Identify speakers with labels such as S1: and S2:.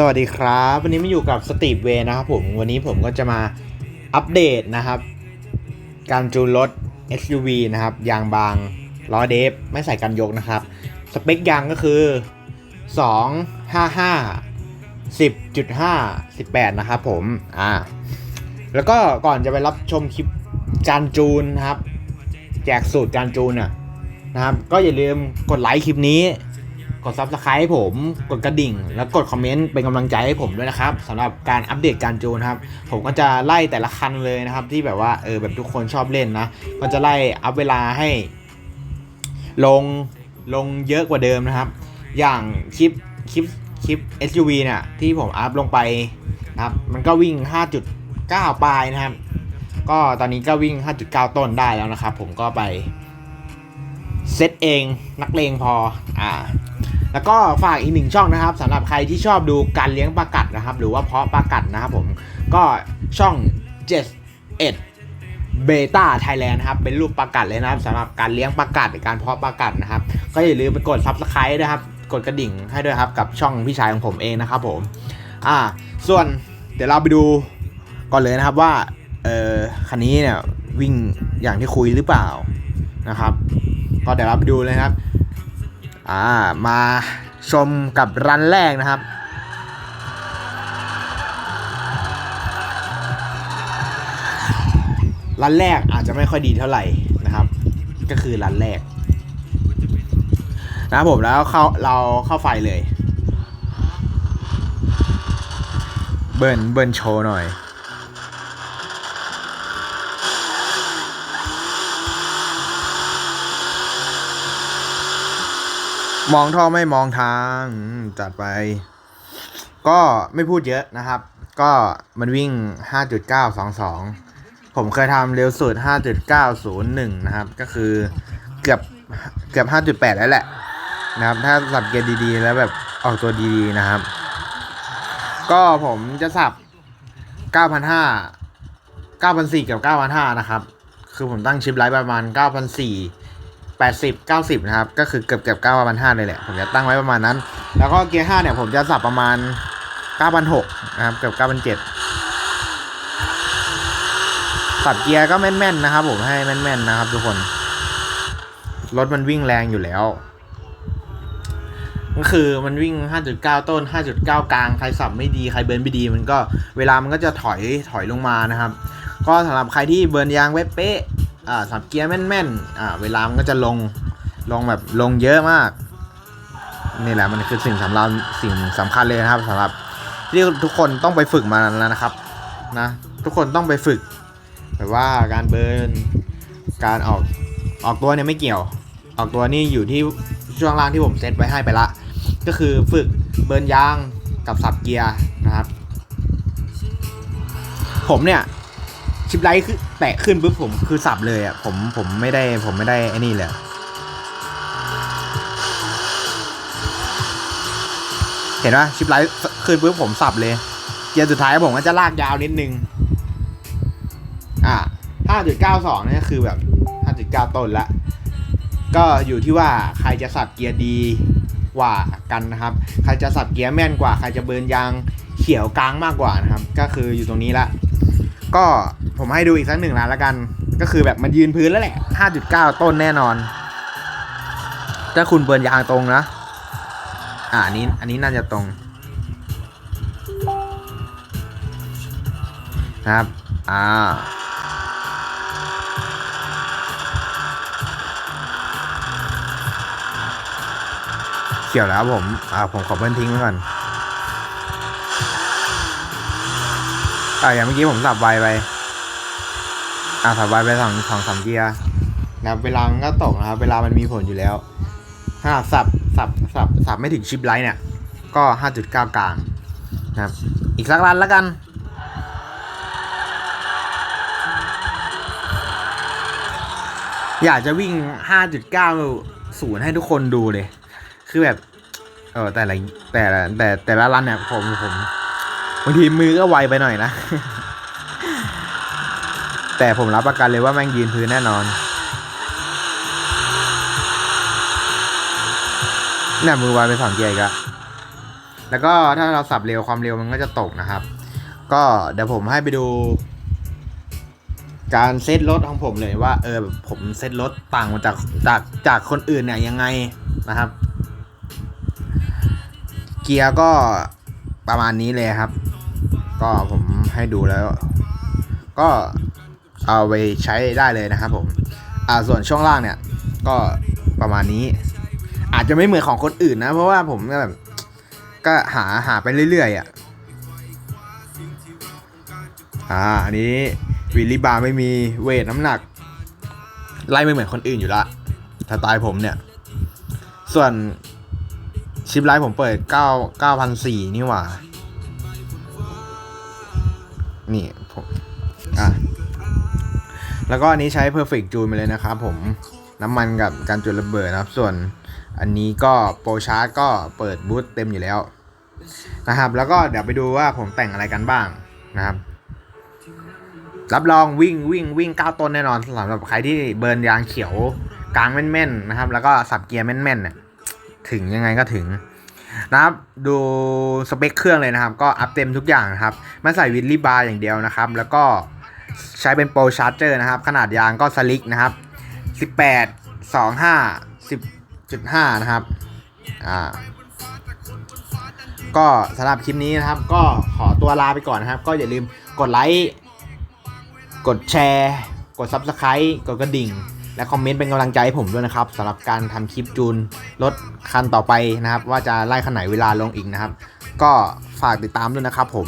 S1: สวัสดีครับ วันนี้มาอยู่กับสตีฟเวนะครับผม วันนี้ผมก็จะมาอัปเดตนะครับ การจูนรถ SUV นะครับ ยางบางล้อเดฟไม่ใส่กันยกนะครับ สเปคยางก็คือ 2 5 5 10.5 18 นะครับผม อ่า แล้วก็ก่อนจะไปรับชมคลิปการจูนนะครับ แจกสูตรการจูนอะนะครับ ก็อย่าลืมกดไลค์คลิปนี้ กดซับสไครต์ให้ผม กดกระดิ่ง แล้วกดคอมเมนต์เป็นกำลังใจให้ผมด้วยนะครับสำหรับการอัปเดตการจูนครับ ผมก็จะไล่แต่ละคันเลยนะครับ ที่แบบว่าเออแบบทุกคนชอบเล่นนะ ก็จะไล่อัพเวลาให้ ลงลงเยอะกว่าเดิมนะครับ อย่างคลิปคลิปคลิป SUV เนี่ย ที่ผมอัพลงไปนะครับ มันก็วิ่ง 5.9 ปลายนะครับ ก็ตอนนี้ก็วิ่ง 5.9 ต้นได้แล้วนะครับ ผมก็ไปเซตเองนักเลงพอ อ่า แล้วก็ฝากอีกหนึ่งช่องนะครับสำหรับใครที่ชอบดูการเลี้ยงปลากัดนะครับ หรือว่าเพาะปลากัดนะครับผมก็ช่อง7 1เบต้าไทยแลนด์นะครับเป็นรูปปลากัดเลยนะครับสำหรับการเลี้ยงปลากัดหรือการเพาะปลากัดนะครับ ก็อย่าลืมไปกดซับสไครต์นะครับ กดกระดิ่งให้ด้วยครับ กับช่องพี่ชายของผมเองนะครับผม อ่า ส่วนเดี๋ยวเราไปดูก่อนเลยนะครับว่า เออคันนี้เนี่ยวิ่งอย่างที่คุยหรือเปล่านะครับ ก็เดี๋ยวเราไปดูเลยนะครับ อ่ามาชมกับรันแรกนะครับรันแรกอาจจะไม่ค่อยดีเท่าไหร่นะครับ ก็คือรันแรกนะครับผมแล้วเข้าเราเข้าไฟเลย เบิร์นเบิร์นโชว์หน่อย มองท่อไม่มองทางจัดไป ก็ไม่พูดเยอะนะครับ ก็มันวิ่ง 5.922 ผมเคยทำเร็วสุด 5.901 นะครับ ก็คือเกือบเกือบ 5.8 แล้วแหละนะครับ ถ้าสับเกียร์ดีๆ แล้วแบบออกตัวดีๆนะครับ ก็ผมจะสับ 9,500 9,400 กับ 9,500 นะครับ คือผมตั้งชิปไลท์ประมาณ 9,400 แปดสิบเก้าสิบนะครับ ก็คือเกือบเกือบเก้าพันห้าเลยแหละ ผมจะตั้งไว้ประมาณนั้น แล้วก็เกียร์ห้าเนี่ยผมจะสับประมาณเก้าพันหกนะครับ เกือบเก้าพันเจ็ดสับเกียร์ก็แม่นๆนะครับ ผมให้แม่นๆนะครับ ทุกคน รถมันวิ่งแรงอยู่แล้ว ก็คือมันวิ่ง 5.9 ต้น 5.9 กลาง ใครสับไม่ดี ใครเบิร์นไม่ดี มันก็เวลามันก็จะถอยถอยลงมานะครับ ก็สำหรับใครที่เบิร์นยางเป๊ะ อ่าสับเกียร์แม่นๆอ่าเวลามันก็จะลงลงแบบลงเยอะมากนี่แหละมันคือสิ่งสำคัญสิ่งสำคัญเลยนะครับสำหรับที่ทุกคนต้องไปฝึกมาแล้วนะครับนะทุกคนต้องไปฝึกแบบว่าการเบิร์นการออกออกตัวเนี่ยไม่เกี่ยว ออกตัวนี่อยู่ที่ช่วงล่างที่ผมเซตไว้ให้ไปละ ก็คือฝึกเบิร์นยางกับสับเกียร์นะครับ ผมเนี่ย ชิปไลท์คือแตะขึ้นปุ๊บผมคือสับเลยอะผมผมไม่ได้ผมไม่ได้ไอ้นี่เลยเห็นว่าชิปไลท์ขึ้นปุ๊บผมสับเลย เกียร์สุดท้ายผมก็จะลากยาวนิดนึง อ่า5.92เนี่คือแบบ 5.9 ต้นละ ก็อยู่ที่ว่าใครจะสับเกียร์ดีกว่ากันนะครับ ใครจะสับเกียร์แม่นกว่า ใครจะเบิร์นยางเขียวกลางมากกว่านะครับ ก็คืออยู่ตรงนี้ละ ก็ ผมให้ดูอีกสักหนึ่งร้านละกัน ก็คือแบบมันยืนพื้นแล้วแหละ 5.9 ต้นแน่นอน ถ้าคุณเบิร์นยางตรงนะ อ่าอันนี้ อันนี้น่าจะตรงนะครับ อ่าเขียวแล้วผมอ่าผมขอเบิ้ลทิ้งไว้ก่อนอ่าอย่างเมื่อกี้ผมสับไวไป อ่าสับไวไปสองสองสามเกียร์นะครับเวลามันก็ตกนะครับ เวลามันมีผลอยู่แล้วถ้าสับสับสับสับไม่ถึงชิปไลท์เนี่ย ก็ห้าจุดเก้ากลางนะครับ อีกสักรันแล้วกันอยากจะวิ่ง 5.90ให้ทุกคนดูเลย คือแบบ เออแต่ละแต่ละแต่แต่ละรันเนี่ยผมผมบางทีมือก็ไวไปหน่อยนะ แต่ผมรับประกันเลยว่าแม่งยืนพื้นแน่นอนเนี่ยมือไวไปสองเกียร์อีกอะแล้วก็ถ้าเราสับเร็วความเร็วมันก็จะตกนะครับ ก็เดี๋ยวผมให้ไปดู การเซตรถของผมเลยว่า เออผมเซตรถต่างมาจากจากจากคนอื่นเนี่ยยังไงนะครับ เกียร์ก็ประมาณนี้เลยครับ ก็ผมให้ดูแล้ว ก็ เอาไปใช้ได้เลยนะครับผมอ่าส่วนช่วงล่างเนี่ยก็ประมาณนี้ อาจจะไม่เหมือนของคนอื่นนะ เพราะว่าผมก็แบบก็หาหาไปเรื่อยๆอะอ่าอันนี้วิลลี่บาร์ไม่มีเวทน้ำหนัก ไล่ไม่เหมือนคนอื่นอยู่ละถ้าตายผมเนี่ย ส่วนชิปไลท์ผมเปิด 9 9,004นี่หว่า นี่ผม แล้วก็อันนี้ใช้ Perfect Joule มาเลยนะครับผมน้ำมันกับการจุดระเบิดนะครับ ส่วนอันนี้ก็โปรชาร์จก็เปิดบูตเต็มอยู่แล้วนะครับ แล้วก็เดี๋ยวไปดูว่าผมแต่งอะไรกันบ้างนะครับ รับรองวิ่งวิ่งวิ่งก้าวต้นแน่นอนสำหรับใครที่เบิร์นยางเขียวกลางแม่นๆนะครับ แล้วก็สับเกียร์แม่นๆเนี่ยถึงยังไงก็ถึงนะครับดูสเปคเครื่องเลยนะครับ ก็อัพเต็มทุกอย่างนะครับม่ใส่วิลลี่บาร์อย่างเดียวนะครับ แล้วก็ ใช้เป็นโปรชาร์เจอร์นะครับ ขนาดยางก็สลิกนะครับ 18 25 10.5 นะครับ อ่า ก็สำหรับคลิปนี้นะครับ ก็ขอตัวลาไปก่อนนะครับ ก็อย่าลืมกดไลค์ กดแชร์ กด Subscribe กดกระดิ่ง และคอมเมนต์เป็นกำลังใจให้ผมด้วยนะครับสำหรับการทำคลิปจูนรถคันต่อไปนะครับ ว่าจะไล่คันไหนเวลาลงอีกนะครับ ก็ฝากติดตามด้วยนะครับผม